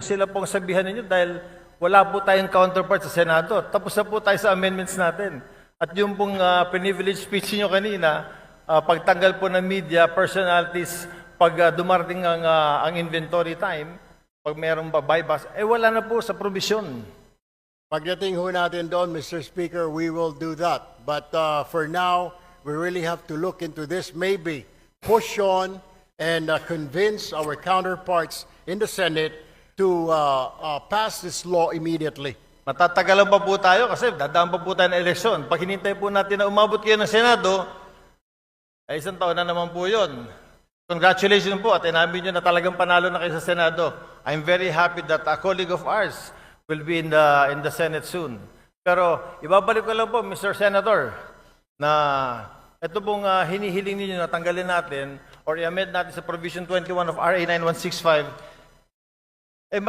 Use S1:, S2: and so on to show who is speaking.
S1: sila pong sabihan ninyo dahil wala po tayong counterpart sa Senado. Tapos na po tayo sa amendments natin. At yung pong uh, privilege speech niyo kanina, ah, pagtanggal po ng media, personalities, pag ah, dumarating ang, ah, ang inventory time, pag mayroong ba buybacks, eh wala na po sa provision.
S2: Pagdating ho natin doon, Mr. Speaker, we will do that. But uh, for now, we really have to look into this, maybe push on and uh, convince our counterparts in the Senate to uh, uh, pass this law immediately.
S1: Matatagalan pa po tayo kasi dadaan pa po tayo ng eleksyon. Pag hinintay po natin na umabot kayo ng Senado, ay isang taon na naman po yun. Congratulations po at inamin nyo na talagang panalo na kayo sa Senado. I'm very happy that a colleague of ours will be in the, in the Senate soon. Pero ibabalik ko lang po, Mr. Senator, na ito pong ah, hinihiling ninyo na tanggalin natin or i-amend natin sa provision 21 of RA 9165